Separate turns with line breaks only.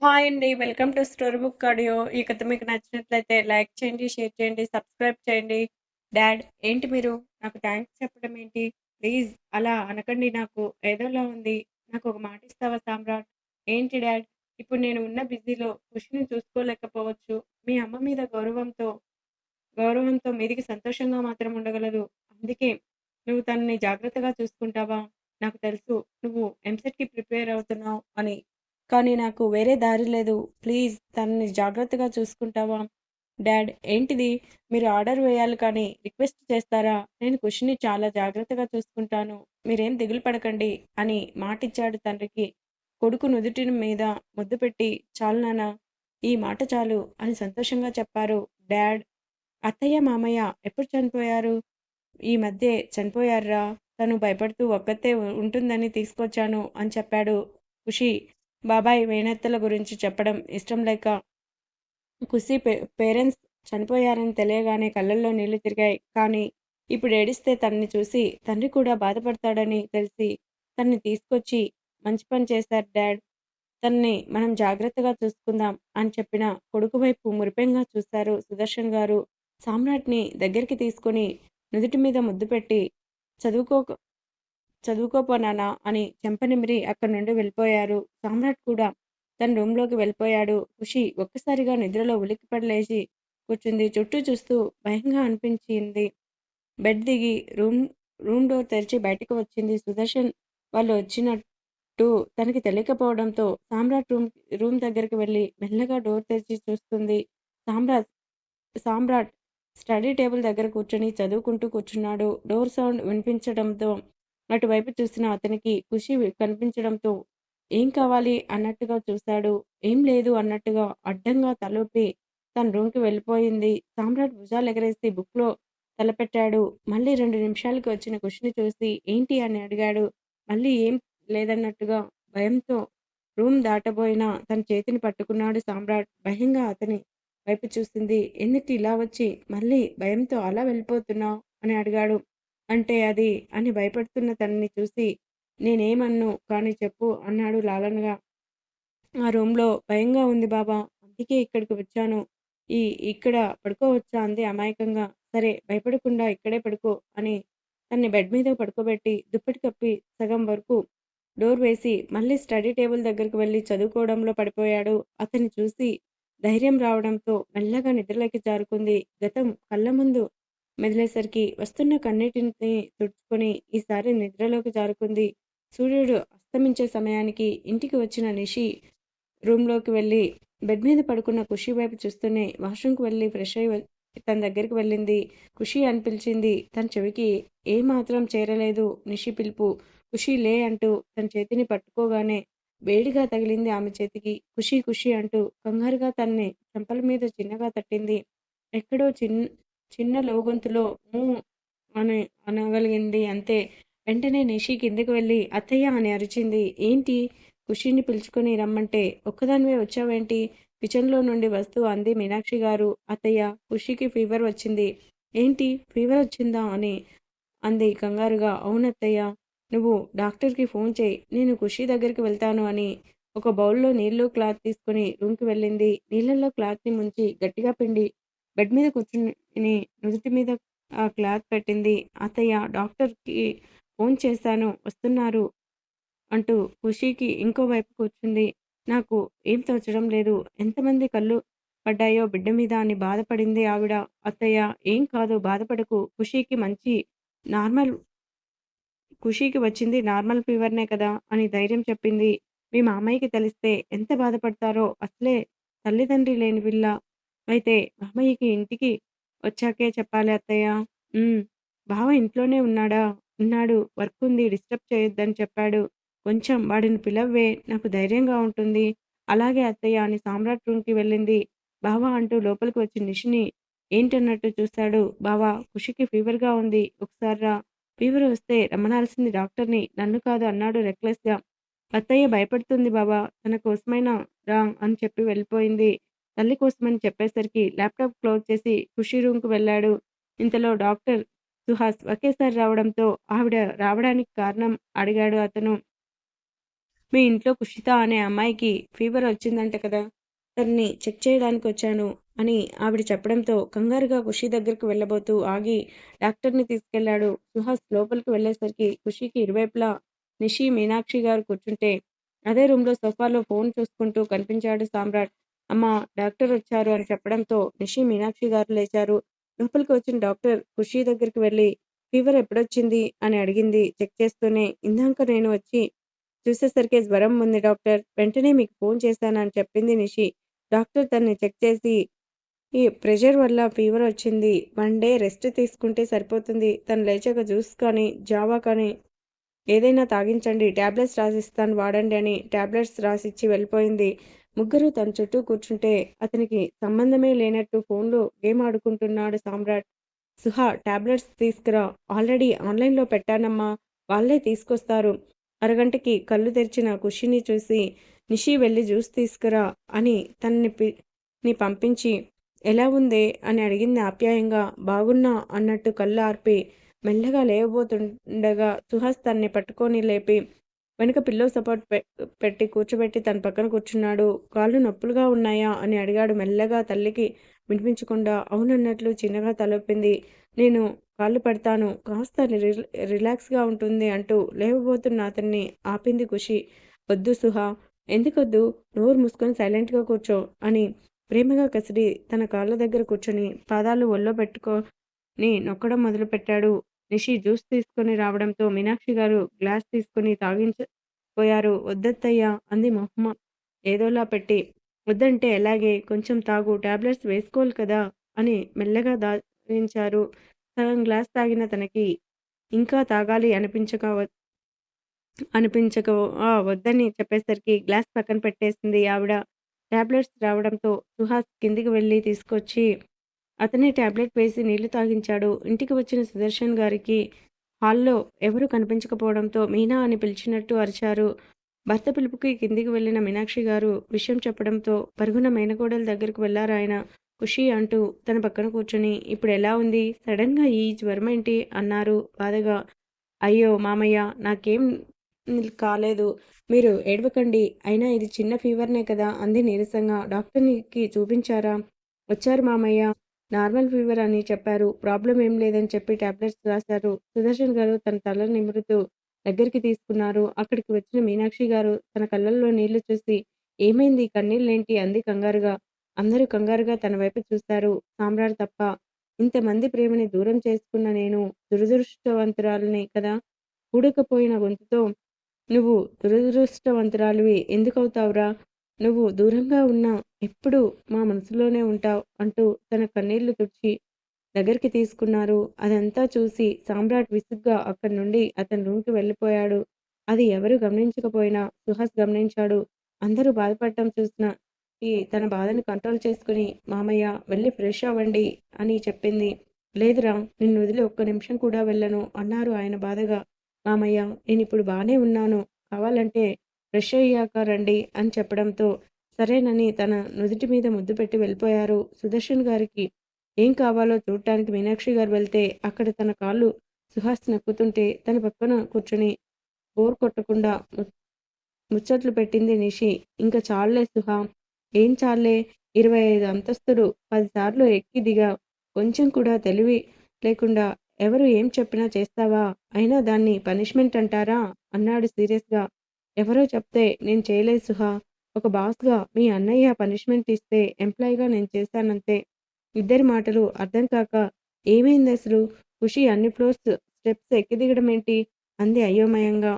Hi అండి. Welcome to story book audio. ఈ కథ మీకు నచ్చినట్లయితే లైక్ చేయండి, షేర్ చేయండి, సబ్స్క్రైబ్ చేయండి. డాడ్ ఏంటి మీరు నాకు థ్యాంక్స్ చెప్పడం ఏంటి? ప్లీజ్ అలా అనకండి నాకు ఏదోలా ఉంది. నాకు ఒక మాట ఇస్తావా సామ్రాట్? ఏంటి డాడ్? ఇప్పుడు నేను ఉన్న బిజీలో ఖుషిని చూసుకోలేకపోవచ్చు. మీ అమ్మ మీద గౌరవంతో గౌరవంతో మీదికి సంతోషంగా మాత్రం ఉండగలదు. అందుకే నువ్వు తనని జాగ్రత్తగా చూసుకుంటావా? నాకు తెలుసు నువ్వు ఎంసెట్‌కి ప్రిపేర్ అవుతున్నావు అని. కానీ నాకు వేరే దారి లేదు. ప్లీజ్ తనని జాగ్రత్తగా చూసుకుంటావా? డాడ్ ఏంటిది? మీరు ఆర్డర్ వేయాలి కానీ రిక్వెస్ట్ చేస్తారా? నేను ఖుషిని చాలా జాగ్రత్తగా చూసుకుంటాను. మీరేం దిగులు పడకండి అని మాటిచ్చాడు తండ్రికి. కొడుకు నుదుటి మీద ముద్దు పెట్టి చాలు నాన్న ఈ మాట చాలు అని సంతోషంగా చెప్పారు డాడ్. అత్తయ్య, మామయ్య ఎప్పుడు చనిపోయారు? ఈ మధ్య చనిపోయారా తను భయపడుతూ ఒక్కతే ఉంటుందని తీసుకొచ్చాను అని చెప్పాడు ఖుషి. బాబాయ్ మేనత్తల గురించి చెప్పడం ఇష్టం లేక కుసి పేరెంట్స్ చనిపోయారని తెలియగానే కళ్ళల్లో నీళ్ళు తిరిగాయి. కానీ ఇప్పుడు ఏడిస్తే తనని చూసి తండ్రి కూడా బాధపడతాడని తెలిసి తన్ని తీసుకొచ్చి మంచి పని చేశారు డాడ్. తన్ని మనం జాగ్రత్తగా చూసుకుందాం అని చెప్పిన కొడుకు వైపు మురిపెంగా చూశారు సుదర్శన్ గారు. సామ్రాట్ని దగ్గరికి తీసుకొని నుదుటి మీద ముద్దు పెట్టి చదువుకో చదువుకోపోనానా అని చెంపనిమిరి అక్కడి నుండి వెళ్ళిపోయారు. సామ్రాట్ కూడా తన రూమ్లోకి వెళ్ళిపోయాడు. ఖుషి ఒక్కసారిగా నిద్రలో ఉలిక్కిపడలేసి కూర్చుంది. చుట్టూ చూస్తూ భయంగా అనిపించింది. బెడ్ దిగి రూమ్ రూమ్ డోర్ తెరిచి బయటకు వచ్చింది. సుదర్శన్ వాళ్ళు వచ్చినట్టు తనకి తెలియకపోవడంతో సామ్రాట్ రూమ్ రూమ్ దగ్గరికి వెళ్ళి మెల్లగా డోర్ తెరిచి చూస్తుంది. సామ్రాట్ సామ్రాట్ స్టడీ టేబుల్ దగ్గర కూర్చొని చదువుకుంటూ కూర్చున్నాడు. డోర్ సౌండ్ వినిపించడంతో అటువైపు చూసిన అతనికి ఖుషి కనిపించడంతో ఏం కావాలి అన్నట్టుగా చూశాడు. ఏం లేదు అన్నట్టుగా అడ్డంగా తలూపి తన రూమ్కి వెళ్ళిపోయింది. సామ్రాట్ భుజాలెగరేసి బుక్లో తలపెట్టాడు. మళ్ళీ రెండు నిమిషాలకి వచ్చిన ఖుషిని చూసి ఏంటి అని అడిగాడు. మళ్ళీ ఏం లేదన్నట్టుగా భయంతో రూమ్ దాటబోయినా తన చేతిని పట్టుకున్నాడు సామ్రాట్. భయంగా అతని వైపు చూసింది. ఎందుకు ఇలా వచ్చి మళ్ళీ భయంతో అలా వెళ్ళిపోతున్నావు అని అడిగాడు. అంటే అది అని భయపడుతున్న తనని చూసి నేనేమన్ను కానీ చెప్పు అన్నాడు లాలనగా. ఆ రూమ్లో భయంగా ఉంది బాబా. అందుకే ఇక్కడికి వచ్చాను. ఈ ఇక్కడ పడుకోవచ్చా అంది అమాయకంగా. సరే భయపడకుండా ఇక్కడే పడుకో అని తన్ని బెడ్ మీద పడుకోబెట్టి దుప్పటి కప్పి సగం వరకు డోర్ వేసి మళ్ళీ స్టడీ టేబుల్ దగ్గరికి వెళ్ళి చదువుకోవడంలో పడిపోయాడు. అతన్ని చూసి ధైర్యం రావడంతో మెల్లగా నిద్రలోకి జారుకుంది. గతం కళ్ళ ముందు మెదిలేసరికి వస్తున్న కన్నీటిని తుడుచుకొని ఈసారి నిద్రలోకి జారుకుంది. సూర్యుడు అస్తమించే సమయానికి ఇంటికి వచ్చిన నిషి రూమ్లోకి వెళ్ళి బెడ్ మీద పడుకున్న ఖుషి వైపు చూస్తూనే వాష్రూమ్కి వెళ్ళి ఫ్రెష్ అయి తన దగ్గరికి వెళ్ళింది. ఖుషి అని పిలిచింది. తన చెవికి ఏ మాత్రం చేరలేదు నిషి పిలుపు. ఖుషి లే అంటూ తన చేతిని పట్టుకోగానే వేడిగా తగిలింది ఆమె చేతికి. ఖుషి ఖుషి అంటూ కంగారుగా తన్ని చెంపల మీద చిన్నగా తట్టింది. ఎక్కడో చిన్ చిన్న లోగొంతులో అని అనగలిగింది అంతే. వెంటనే నిషి కిందకి వెళ్ళి అత్తయ్య అని అరిచింది. ఏంటి? ఖుషిని పిలుచుకొని రమ్మంటే ఒక్కదానివే వచ్చావేంటి? కిచెన్లో నుండి వస్తూ అంది మీనాక్షి గారు. అత్తయ్య ఖుషికి ఫీవర్ వచ్చింది. ఏంటి? ఫీవర్ వచ్చిందా? అని అంది కంగారుగా. అవునత్తయ్య. నువ్వు డాక్టర్కి ఫోన్ చేయి. నేను ఖుషి దగ్గరికి వెళ్తాను అని ఒక బౌల్లో నీళ్ళు క్లాత్ తీసుకుని రూమ్కి వెళ్ళింది. నీళ్ళల్లో క్లాత్ని ముంచి గట్టిగా పిండి బెడ్ మీద కూర్చుని నుదుటి మీద క్లాత్ పెట్టింది. అత్తయ్య డాక్టర్కి ఫోన్ చేశాను వస్తున్నారు అంటూ ఖుషీకి ఇంకోవైపు కూర్చుంది. నాకు ఏం తోచడం లేదు. ఎంతమంది కళ్ళు పడ్డాయో బిడ్డ మీద అని బాధపడింది ఆవిడ. అత్తయ్య ఏం కాదు బాధపడకు. ఖుషీకి మంచి నార్మల్ ఖుషీకి వచ్చింది నార్మల్ ఫీవర్నే కదా అని ధైర్యం చెప్పింది. మీ మామయ్యకి తెలిస్తే ఎంత బాధపడతారో అసలే తల్లిదండ్రి లేని పిల్ల. అయితే మామయ్యకి ఇంటికి వచ్చాకే చెప్పాలి అత్తయ్య. ఉమ్ బావ ఇంట్లోనే ఉన్నాడా? ఉన్నాడు. వర్కుంది డిస్టర్బ్ చేయొద్దని చెప్పాడు. కొంచెం వాడిని పిలవ్వే నాకు ధైర్యంగా ఉంటుంది. అలాగే అత్తయ్య అని సామ్రాట్ రూమ్కి వెళ్ళింది. బావ అంటూ లోపలికి వచ్చి నిషిని ఏంటన్నట్టు చూశాడు. బావా ఖుషికి ఫీవర్గా ఉంది. ఒకసారి రా. ఫీవర్ వస్తే రమ్మనాల్సింది డాక్టర్ని నన్ను కాదు అన్నాడు రెక్లెస్గా. అత్తయ్య భయపడుతుంది బావా. తన కోసమైనా రా అని చెప్పి వెళ్ళిపోయింది. తల్లి కోసమని చెప్పేసరికి ల్యాప్టాప్ క్లోజ్ చేసి ఖుషి రూమ్కు వెళ్ళాడు. ఇంతలో డాక్టర్ సుహాస్ ఒకేసారి రావడంతో ఆవిడ రావడానికి కారణం అడిగాడు అతను. మీ ఇంట్లో కుషిత అనే అమ్మాయికి ఫీవర్ వచ్చిందంట కదా తనని చెక్ చేయడానికి వచ్చాను అని ఆవిడ చెప్పడంతో కంగారుగా ఖుషి దగ్గరకు వెళ్ళబోతూ ఆగి డాక్టర్ని తీసుకెళ్ళాడు సుహాస్ లోపలికి వెళ్ళేసరికి ఖుషికి ఇరువైపులా నిషి మీనాక్షి గారు కూర్చుంటే అదే రూమ్లో సోఫాలో ఫోన్ చూసుకుంటూ కనిపించాడు సామ్రాట్ అమ్మా డాక్టర్ వచ్చారు అని చెప్పడంతో నిషి మీనాక్షి గారు లేచారు. లోపలికి వచ్చిన డాక్టర్ ఖుషి దగ్గరికి వెళ్ళి ఫీవర్ ఎప్పుడొచ్చింది? అని అడిగింది. చెక్ చేస్తూనే ఇందాక నేను వచ్చి చూసేసరికి జ్వరం ఉంది డాక్టర్. వెంటనే మీకు ఫోన్ చేశానని చెప్పింది నిషి. డాక్టర్ తన్ని చెక్ చేసి ఈ ప్రెషర్ వల్ల ఫీవర్ వచ్చింది. వన్ డే రెస్ట్ తీసుకుంటే సరిపోతుంది. తను లేచాక జ్యూస్ కానీ జావా కానీ ఏదైనా తాగించండి. ట్యాబ్లెట్స్ రాసిస్తాను వాడండి అని ట్యాబ్లెట్స్ రాసిచ్చి వెళ్ళిపోయింది. ముగ్గురు తన చుట్టూ కూర్చుంటే అతనికి సంబంధమే లేనట్టు ఫోన్లో గేమ్ ఆడుకుంటున్నాడు సామ్రాట్. సుహా టాబ్లెట్స్ తీసుకురా. ఆల్రెడీ ఆన్లైన్లో పెట్టానమ్మా. వాళ్ళే తీసుకొస్తారు. అరగంటకి కళ్ళు తెరిచిన ఖుషిని చూసి నిషి వెళ్ళి జ్యూస్ తీసుకురా అని తనని ని పంపించి ఎలా ఉందే అని అడిగింది ఆప్యాయంగా. బాగున్నా అన్నట్టు కళ్ళు ఆర్పి మెల్లగా లేవబోతుండగా సుహాస్ తన్ని పట్టుకొని లేపి వెనుక పిల్లో సపోర్ట్ పెట్టి కూర్చోబెట్టి తన పక్కన కూర్చున్నాడు. కాళ్ళు నొప్పులుగా ఉన్నాయా అని అడిగాడు మెల్లగా తల్లికి వినిపించకుండా. అవునన్నట్లు చిన్నగా తలొప్పింది. నేను కాళ్ళు పడతాను. కాస్త రిలాక్స్గా ఉంటుంది అంటూ లేవబోతున్న అతన్ని ఆపింది ఖుషి. వద్దు సుహా. ఎందుకొద్దు? నోరు మూసుకొని సైలెంట్గా కూర్చో అని ప్రేమగా కసిరి తన కాళ్ళ దగ్గర కూర్చొని పాదాలు ఒళ్ళో పెట్టుకొని నొక్కడం మొదలుపెట్టాడు. నిషి జ్యూస్ తీసుకొని రావడంతో మీనాక్షి గారు గ్లాస్ తీసుకుని తాగించపోయారు వద్దత్తయ్యా అంది మొహమ్మ ఏదోలా పెట్టి వద్దంటే ఎలాగే? కొంచెం తాగు టాబ్లెట్స్ వేసుకోవాలి కదా అని మెల్లగా దాగించారు సగం గ్లాస్ తాగిన తనకి ఇంకా తాగాలి అనిపించక అనిపించక వద్దని చెప్పేసరికి గ్లాస్ పక్కన పెట్టేసింది ఆవిడ. టాబ్లెట్స్ రావడంతో సుహాస్ కిందికి వెళ్ళి తీసుకొచ్చి అతనే టాబ్లెట్ వేసి నీళ్ళు తాగించాడు. ఇంటికి వచ్చిన సుదర్శన్ గారికి హాల్లో ఎవరూ కనిపించకపోవడంతో మీనా అని పిలిచినట్టు అరిచారు. భర్త పిలుపుకి కిందికి వెళ్ళిన మీనాక్షి గారు విషయం చెప్పడంతో పరుగున మేనకోడల దగ్గరకు వెళ్ళారాయన ఖుషి అంటూ తన పక్కన కూర్చొని ఇప్పుడు ఎలా ఉంది? సడన్గా ఈ జ్వరం ఏంటి? అన్నారు బాధగా. అయ్యో మామయ్య నాకేం కాలేదు. మీరు ఏడవకండి. అయినా ఇది చిన్న ఫీవర్నే కదా. అంది నీరసంగా. డాక్టర్కి చూపించారా? వచ్చారు మామయ్య. నార్మల్ ఫీవర్ అని చెప్పారు. ప్రాబ్లం ఏం లేదని చెప్పి టాబ్లెట్స్ రాశారు. సుదర్శన్ గారు తన తల నిమురుతూ దగ్గరికి తీసుకున్నారు. అక్కడికి వచ్చిన మీనాక్షి గారు తన కళ్ళల్లో నీళ్ళు చూసి ఏమైంది? కన్నీళ్ళేంటి? అంది కంగారుగా. అందరూ కంగారుగా తన వైపు చూశారు సామ్రాట్ తప్ప ఇంతమంది ప్రేమని దూరం చేసుకున్న నేను దురదృష్టవంతురాలని కదా? కూడకపోయిన గొంతుతో నువ్వు దురదృష్టవంతురాలివి. ఎందుకవుతావురా? నువ్వు దూరంగా ఉన్నా ఎప్పుడు మా మనసులోనే ఉంటావు అంటూ తన కన్నీళ్ళు తుడిచి దగ్గరికి తీసుకున్నారు. అదంతా చూసి సామ్రాట్ విసుగ్గా అక్కడి నుండి అతని రూమ్కి వెళ్ళిపోయాడు. అది ఎవరు గమనించకపోయినా సుహాస్ గమనించాడు. అందరూ బాధపడటం చూసిన ఈ తన బాధను కంట్రోల్ చేసుకుని మామయ్య వెళ్ళి ఫ్రెష్ అవ్వండి అని చెప్పింది. లేదురా నిన్ను వదిలి ఒక్క నిమిషం కూడా వెళ్ళను అన్నారు ఆయన బాధగా. మామయ్య నేను ఇప్పుడు బాగానే ఉన్నాను. కావాలంటే ఫ్రెష్ అయ్యాక రండి అని చెప్పడంతో సరేనని తన నుదుటి మీద ముద్దు పెట్టి వెళ్ళిపోయారు సుదర్శన్ గారికి. ఏం కావాలో చూడటానికి మీనాక్షి గారు వెళ్తే అక్కడ తన కాళ్ళు సుహాస్ నక్కుతుంటే తన పక్కన కూర్చుని బోర్ కొట్టకుండా ముచ్చట్లు పెట్టింది నిషి. ఇంకా చాలే సుహా. ఏం చాలే ఇరవై ఐదు అంతస్తులు పదిసార్లు ఎక్కి దిగా. కొంచెం కూడా తెలివి లేకుండా ఎవరు ఏం చెప్పినా చేస్తావా? అయినా దాన్ని పనిష్మెంట్ అంటారా? అన్నాడు సీరియస్గా. ఎవరో చెప్తే నేను చేయలేదు సుహా. ఒక బాస్గా మీ అన్నయ్య పనిష్మెంట్ ఇస్తే ఎంప్లాయీగా నేను చేశానంతే ఇద్దరి మాటలు అర్థం కాక ఏమైంది అసలు? ఖుషి అన్ని ఫ్లోర్స్ స్టెప్స్ ఎక్కి దిగడం ఏంటి అంది అయోమయంగా.